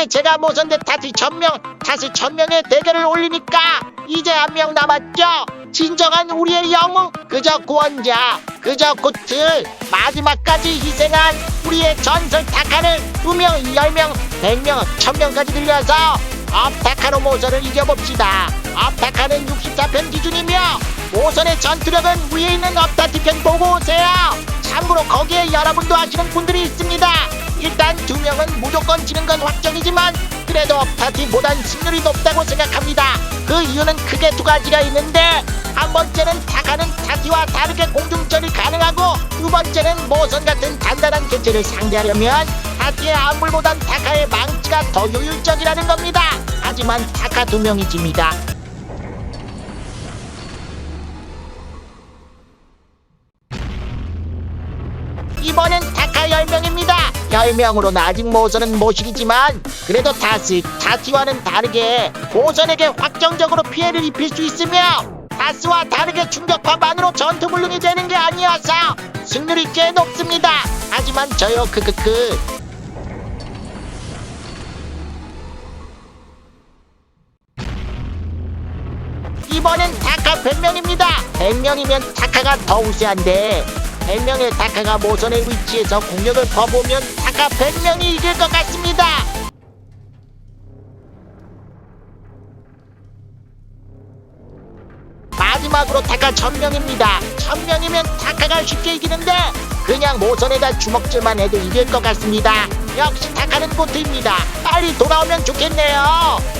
이제 제가 모선 대 다시 천명 다시 천명의 대결을 올리니까 이제 한 명 남았죠? 진정한 우리의 영웅 그저 구원자 그저 고트 마지막까지 희생한 우리의 전설 타카를 두명 열명 백명 천명까지 늘려서 업타카로 모선을 이겨봅시다. 업타카는 64편 기준이며 모선의 전투력은 위에 있는 업타티편 보고 오세요. 참고로 거기에 여러분도 아시는 분들이 있습니다 일단 두 명은 무조건 지는 건 확정이지만 그래도 업타티보단 승률이 높다고 생각합니다. 그 이유는 크게 두 가지가 있는데 한 번째는 타카는 타티와 다르게 공중전이 가능하고 두 번째는 모선 같은 단단한 개체를 상대하려면 타티의 안물보단 타카의 망치가 더 효율적이라는 겁니다. 하지만 타카 두 명이 집니다. 이번엔 타카 10명입니다. 10명으로는 아직 모선은 못 이기지만 그래도 다스, 타티와는 다르게 모선에게 확정적으로 피해를 입힐 수 있으며 다스와 다르게 충격파만으로 전투불능이 되는 게 아니어서 승률이 꽤 높습니다. 하지만 저요 크크크 이번엔 타카 100명입니다. 100명이면 타카가 더 우세한데 100명의 타카가 모선의 위치에서 공격을 퍼보면 타카 100명이 이길 것 같습니다. 마지막으로 타카 1000명입니다. 1000명이면 타카가 쉽게 이기는데 그냥 모선에다 주먹질만 해도 이길 것 같습니다. 역시 타카는 고트입니다. 빨리 돌아오면 좋겠네요.